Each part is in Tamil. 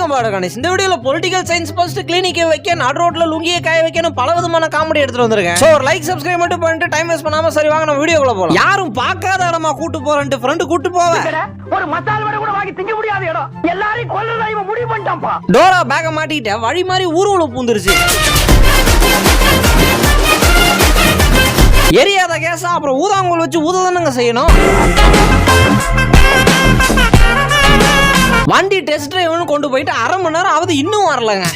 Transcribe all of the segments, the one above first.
வெல்கம் கணேஷ். இந்த வீடியோல பொலிட்டிக்கல் சயின்ஸ் ஃபர்ஸ்ட் கிளினிக்கை வைக்க நடு ரோட்ல லுங்கியை காய வைக்கணும் பல விதமான காமெடி எடுத்துட்டு வந்திருக்கேன். சோ ஒரு லைக் சப்ஸ்கிரைப் மட்டும் பண்ணிட்டு டைம் வேஸ்ட் பண்ணாம சரி வாங்க நம்ம வீடியோக்குள்ள போலாம். யாரும் பார்க்காத இடமா கூட்டு போறேன்ட்டு ஃப்ரெண்டு கூட்டு போவேன் ஒரு மசால் வடை கூட வாங்கி திங்க முடியாத இடம். எல்லாரையும் கொல்றதா இவன் முடிவு பண்ணிட்டான்ப்பா. டோரா பேக்க மாட்டிக்கிட்ட. வழி மாதிரி ஊர்வல பூந்துருச்சு. எரியாத கேஸா அப்புறம் ஊதாங்கோல் வச்சு ஊததானுங்க செய்யணும்? வண்டி டெஸ்ட் டிரைவ்னு கொண்டு போயிட்டு அரை மணி நேரம் ஆகுது இன்னும் வரலங்க.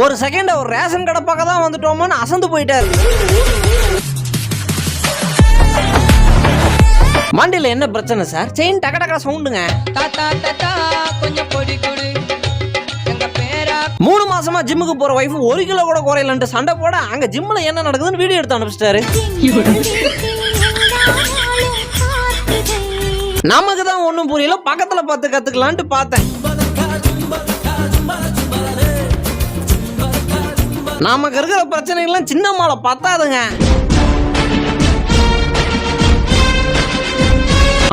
ஒரு செகண்ட் ஒரு ரேஷன் கடை பக்கம் தான் வந்துட்டோமோன்னு அசந்து போயிட்டாரு. வண்டியில என்ன பிரச்சனை சார் செயின் டக டக சவுண்டுங்க கொஞ்சம் பொடி கொடு பேரா மூணு மாசமா ஜிம்முக்கு போற வைஃப் ஒரு கிலோ கூட குறையலன்ட்டு சண்டை போட அங்க ஜிம்ல என்ன நடக்குதுன்னு வீடியோ எடுத்து அனுப்பிச்சிட்டாரு. நமக்கு தான் ஒன்றும் புரியல. பக்கத்தில் பார்த்து கற்றுக்கலான்ட்டு பார்த்தேன். நமக்கு இருக்கிற பிரச்சனைகள்லாம் சின்ன மாலை பத்தாதுங்க.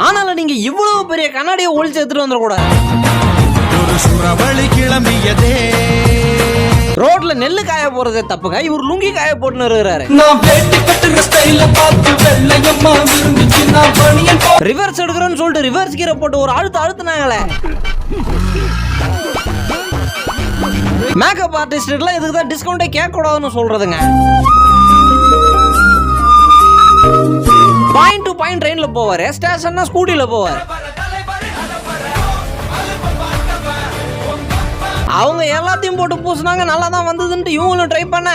ஆனாலும் நீங்க இவ்வளவு பெரிய கண்ணாடியை ஒழிச்சு எடுத்துட்டு வந்துடக்கூடாது. ஒரு சுறவழி கிளம்பியதே. ரோட்ல நெல்லு காய போறது தப்புங்க. இவர் லுங்கி காய போட்டுன்னு இருக்கிறாரு. ரிவர்ஸ் எடுக்கிறோன்னு சொல்லிட்டு ரிவர்ஸ் கீரை போட்டு ஒரு அழுத்து அழுத்துனாங்களே. மேக்கப் ஆர்டிஸ்ட்லாம் இதுக்கு தான் டிஸ்கவுண்டே கேட்க கூடாதுன்னு சொல்றதுங்க. பாயிண்ட் டு பாயிண்ட் ட்ரெயின்ல போவாரு. ஸ்டேஷன்னா ஸ்கூட்டில போவார். அவங்க எல்லாத்தையும் போட்டு பூசினாங்க நல்லா தான் வந்ததுன்ட்டு இவங்களும் ட்ரை பண்ண.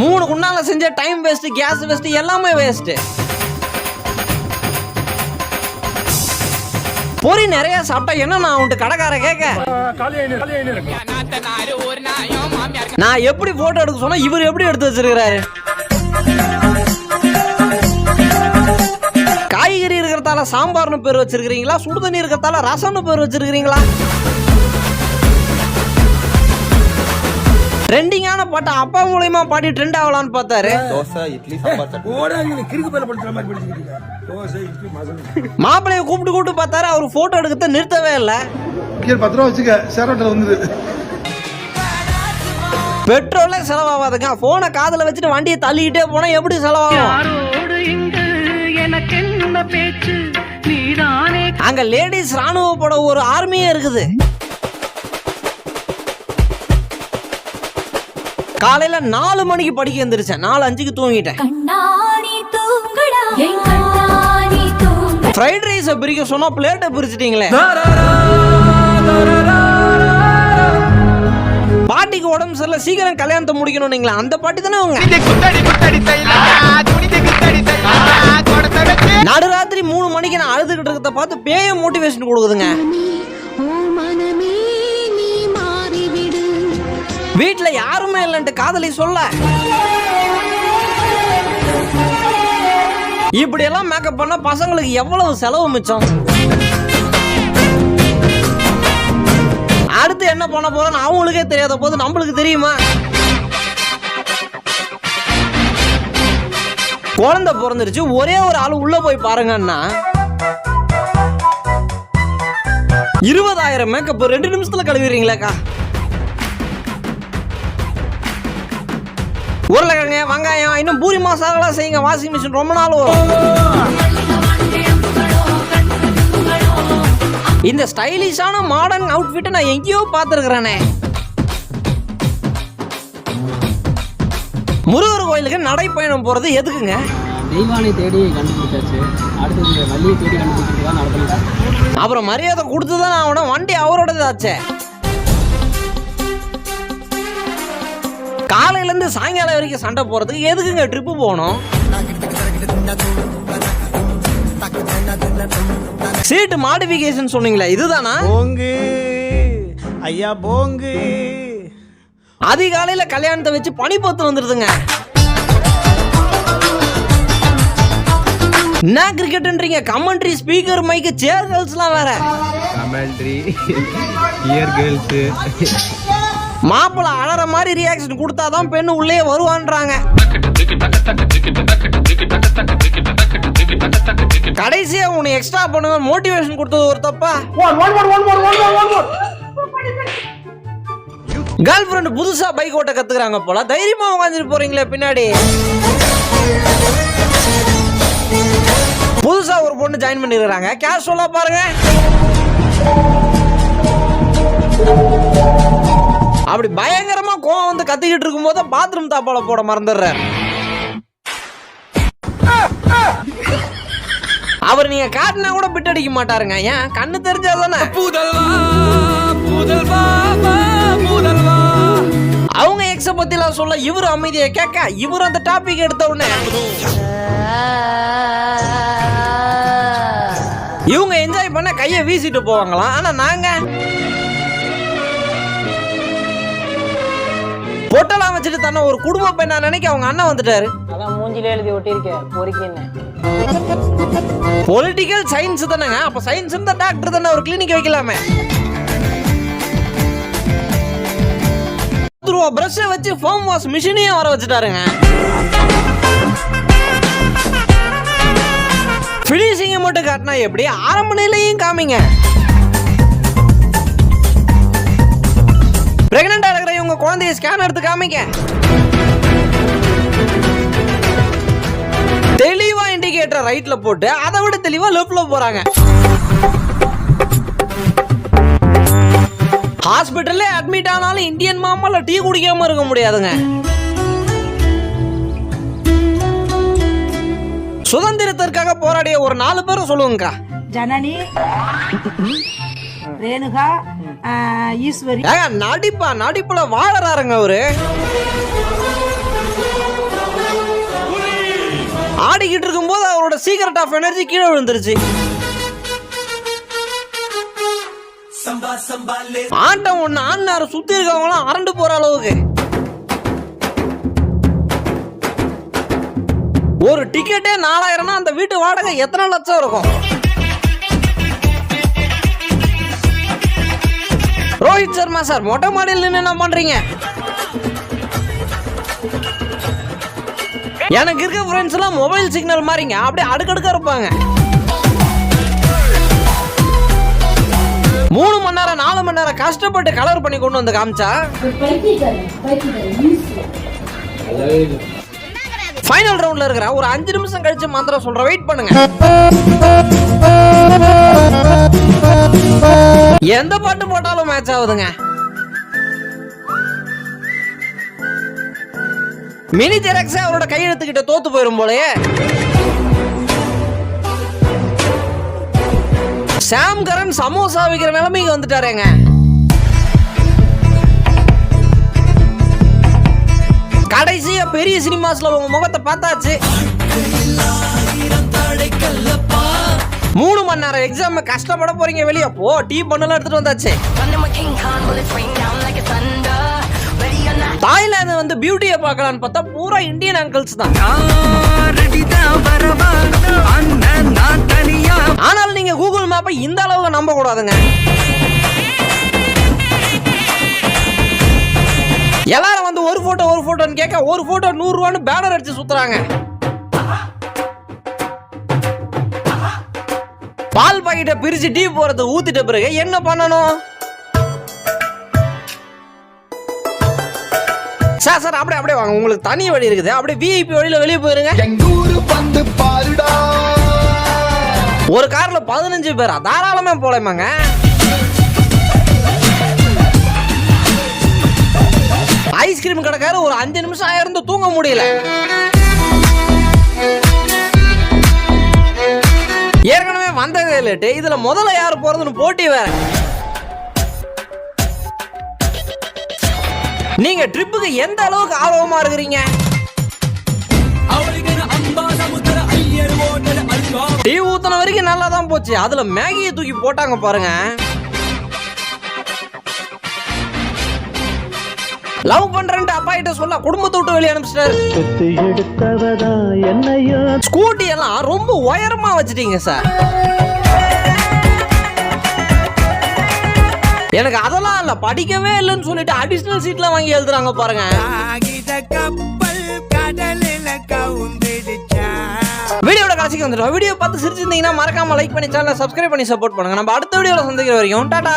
மூணு குண்டால செஞ்ச டைம் வேஸ்ட் கேஸ் வேஸ்ட் எல்லாமே வேஸ்ட் பொரி நிறைய சாப்பிட்டா என்ன நான் உன்ட்டு கடைக்கார கேட்க? நான் எப்படி போட்டோ எடுக்க சொன்னா இவர் எப்படி எடுத்து வச்சிருக்கிறாரு? காய்கறி இருக்கிறதால சாம்பார்னு பேர் வச்சிருக்கீங்களா சுடுதண்ணி இருக்கிறதால ரசம்னு பேர் வச்சிருக்கீங்களா ட்ரெண்டிங்கான பாட்டை அப்பா மூலியமா பாடி ட்ரெண்ட் ஆகலான்னு பார்த்தாரு. தோசை இட்லி சாம்பார் சட்னி. மாப்பிள்ளைய கூப்பிட்டு கூப்பிட்டு பார்த்தாரு அவர் போட்டோ எடுக்கிறத நிறுத்தவே இல்லை. பத்து ரூபா வச்சுக்க சேரோட்டில் வந்துது. பெட்ரோலே செலவாகாதுங்க. போனை காதுல வச்சுட்டு வண்டியை தள்ளிக்கிட்டே போனா எப்படி செலவாகும்? எனக்கு பேச்சு நீதானே அங்க லேடிஸ் ராணுவ பட ஒரு ஆர்மியே இருக்குது. காலையில நாலு மணிக்கு படிக்க எந்திரிச்சேன். நாலு அஞ்சுக்கு தூங்கிட்டேன். ஃப்ரைட் ரைஸை பிரிக்க சொன்னா பிளேட்டை பிரிச்சிட்டீங்களே. பாட்டிக்கு உடம்பு சரியில்லை சீக்கிரம் கல்யாணத்தை முடிக்கணும் நீங்களா? அந்த பாட்டி தானே உங்க நடுராத்திரி மூணு மணிக்கு நான் அழுதுகிட்டு இருக்கிறத பார்த்து பேய மோட்டிவேஷன் கொடுக்குதுங்க. ஓ மனமே நீ மாறிவிடு. வீட்ல யாருமே இல்லைன்ட்டு காதலி சொல்ல. இப்படி எல்லாம் மேக்கப் பண்ணா பசங்களுக்கு எவ்வளவு செலவு மிச்சம்? அடுத்து என்ன பண்ண போறோம்னு அவங்களுக்கே தெரியாத போது நம்மளுக்கு தெரியுமா? குழந்தை பிறந்துருச்சு. ஒரே ஒரு ஆள் உள்ள போய் பாருங்கன்னா இருபதாயிரம் மேக்கப் ரெண்டு நிமிஷத்துல கழுவிடுறீங்களாக்கா? உருளைக்கிழங்க வெங்காயம் இன்னும் பூரி மசாலா செய்யுங்க. வாஷிங் மிஷின் ரொம்ப நாள் வரும். இந்த ஸ்டைலிஷான மாடர்ன் அவுட்ஃபிட்டை நான் எங்கேயோ பார்த்துருக்குறேனே. முருகர் கோயிலுக்கு நடைப்பயணம் போறது எதுக்குங்க? தெய்வானை தேடி கண்டுபிடிச்சாச்சு. அடுத்து இந்த வள்ளியை தேடி கண்டுபிடிக்கிறது தான் அப்புறம் மரியாதை கொடுத்து தான் அவன வண்டி அவரோடதாச்சே. காலையில இருந்து சாயங்காலம் வரைக்கும் சண்டை போறதுக்கு எதுக்குங்க ட்ரிப்பு போகணும்? சீட்டு மாடிஃபிகேஷன் சொன்னீங்களே இதுதானா போங்கு ஐயா போங்கு அதிகாலையில கல்யாணத்தை வச்சு பனிப்பத்து வந்துருதுங்க என்ன கிரிக்கெட்ன்றீங்க கமெண்ட்ரி ஸ்பீக்கர் மைக்கு சேர் கேர்ள்ஸ்லாம் வேற கமெண்ட்ரி இயர் கேர்ள்ஸு மாப்பிள்ளை அழற மாதிரி ரியாக்ஷன் கொடுத்தாதான் பெண்ணு உள்ளே வருவான்றாங்க கடைசியா உனக்கு எக்ஸ்ட்ரா பண்ணுங்க மோட்டிவேஷன் கொடுத்தது ஒரு தப்பா? கேர்ள் ஃப்ரெண்ட் புதுசா பைக் ஓட்ட கத்துக்கிறாங்க போல. தைரியமா உட்காந்துட்டு போறீங்களே பின்னாடி. புதுசா ஒரு பொண்ணு ஜாயின் பண்ணிருக்காங்க கேஷுவலா பாருங்க. அப்படி பயங்கரமா கோவம் வந்து கத்திக்கிட்டு இருக்கும் போது பாத்ரூம் தாப்பால போட மறந்துடுறேன். அவர் நீங்க காட்டினா கூட பிட் அடிக்க மாட்டாருங்க. ஏன்? கண்ணு தெரிஞ்சாதானே? அவங்க எக்ஸ பத்திலாம் சொல்ல இவரு அமைதியை கேட்க இவர் அந்த டாபிக் எடுத்த உடனே இவங்க என்ஜாய் பண்ண கையை வீசிட்டு போவாங்களாம். ஆனா நாங்க பொட்டெல்லாம் வச்சுட்டு தன்னை ஒரு குடும்ப பெண்ணா நினைக்க அவங்க அண்ணன் வந்துட்டாரு. மூஞ்சில எழுதி ஒட்டியிருக்கேன் பொறுக்கின்னு பொலிட்டிக்கல் சயின்ஸ் தானேங்க. அப்ப சயின்ஸ் இருந்தா டாக்டர் தானே ஒரு கிளினிக் வைக்கலாமே. பத்து ரூபா பிரஷை வச்சு ஃபோம் வாஷ் மிஷினையும் வர வச்சுட்டாருங்க. ஃபினிஷிங்கை மட்டும் காட்டினா எப்படி? ஆரம்ப நிலையும் காமிங்க. பிரெக்னண்டா இருக்கிற இவங்க குழந்தைய ஸ்கேன் எடுத்து காமிங்க. தெளிவா இண்டிகேட்டர் ரைட்ல போட்டு அதை விட தெளிவா லெஃப்ட்ல போறாங்க. ஹாஸ்பிட்டல்ல அட்மிட் ஆனாலும் இந்தியன் மாமால டீ குடிக்காம இருக்க முடியாதுங்க. சுதந்திரத்திற்காக போராடிய ஒரு நாலு பேரும் சொல்லுங்கக்கா. ஜனனி ரேணுகா ஈஸ்வரி. நடிப்பா நடிப்புல வாழறாருங்க அவரு. ஆடிக்கிட்டு இருக்கும்போது அவரோட சீக்ரெட் ஆஃப் எனர்ஜி கீழே விழுந்துருச்சு. ஆட்டம் ஒண்ணு ஆடினாரு சுத்தி இருக்கவங்களாம் அரண்டு போற அளவுக்கு. ஒரு டிக்கெட்டே நாலாயிரம்னா அந்த வீட்டு வாடகை எத்தனை லட்சம் இருக்கும்? ரோஹித் சர்மா சார் மொட்டை மாடியில் நின்று என்ன பண்றீங்க? எனக்கு இருக்க ஃப்ரெண்ட்ஸ் எல்லாம் மொபைல் சிக்னல் மாதிரிங்க அப்படியே அடுக்கடுக்கா இருப்பாங்க. மூணு மணி நேரம் நாலு மணி நேரம் கஷ்டப்பட்டு கலர் பண்ணி கொண்டு வந்து காமிச்சா? ஃபைனல் ரவுண்ட்ல இருக்கிற ஒரு அஞ்சு நிமிஷம் கழிச்சு மந்திரம் சொல்ற வெயிட் பண்ணுங்க. எந்த பாட்டு போட்டாலும் மேட்ச் ஆகுதுங்க. மினி ஜெராக்ஸ் அவரோட கையெழுத்துக்கிட்ட தோத்து போயிடும் போலயே. சாம் கரன் சமோசா விற்கிற நிலைமைக்கு வந்துட்டாரேங்க. கடைசியா பெரிய சினிமாஸ்ல உங்க முகத்தை பார்த்தாச்சு. மூணு மணி நேரம் எக்ஸாம் கஷ்டப்பட போறீங்க வெளியே போ டீ பண்ணலாம் எடுத்துட்டு வந்தாச்சு. தாய்லாந்து வந்து பியூட்டியை பார்க்கலான்னு பார்த்தா பூரா இந்தியன் அங்கிள்ஸ் தான். ஆனாலும் நீங்க கூகுள் மேப்பை இந்த அளவுக்கு நம்ப கூடாதுங்க எல்லாரும் வந்து ஒரு போட்டோ ஒரு போட்டோன்னு கேட்க ஒரு போட்டோ நூறு ரூபான்னு பேனர் அடிச்சு சுத்துறாங்க. பால் பாக்கெட்டை பிரிச்சு டீ போறது ஊத்திட்ட பிறகு என்ன பண்ணணும்? சார் சார் அப்படியே அப்படியே வாங்க. உங்களுக்கு தனி வழி இருக்குது. அப்படியே விஐபி வழியில வெளியே போயிருங்க. வந்து பாருடா. ஒரு கார்ல பதினஞ்சு பேரா? தாராளமா போலாமாங்க ஐஸ்கிரீம் கடைக்காரர் ஒரு அஞ்சு நிமிஷம் ஆயிருந்து தூங்க முடியல. ஏற்கனவே வந்ததே லேட்டு இதுல முதல்ல யார் போறதுன்னு போட்டி வேற. நீங்க ட்ரிப்புக்கு எந்த அளவுக்கு ஆர்வமா இருக்கிறீங்க? டீ ஊத்துன வரைக்கும் நல்லா தான் போச்சு. அதுல மேகியை தூக்கி போட்டாங்க பாருங்க. லவ் பண்றேன்ட்டு அப்பா கிட்ட சொல்ல குடும்பத்தை விட்டு வெளியே அனுப்பிச்சிட்டாரு. ஸ்கூட்டி எல்லாம் ரொம்ப உயரமா வச்சிட்டீங்க சார் எனக்கு அதெல்லாம் இல்ல படிக்கவே இல்லைன்னு சொல்லிட்டு அடிஷனல் சீட்ல வாங்கி எழுதுறாங்க பாருங்க. வீடியோட ராசிக்கு வந்துடும் வீடியோ பார்த்து சிரிச்சிருந்தீங்கன்னா மறக்காம லைக் பண்ணி சேனலை சப்ஸ்கிரைப் பண்ணி சப்போர்ட் பண்ணுங்க. நம்ம அடுத்த வீடியோவில் சந்திக்கிற வரைக்கும் டாடா!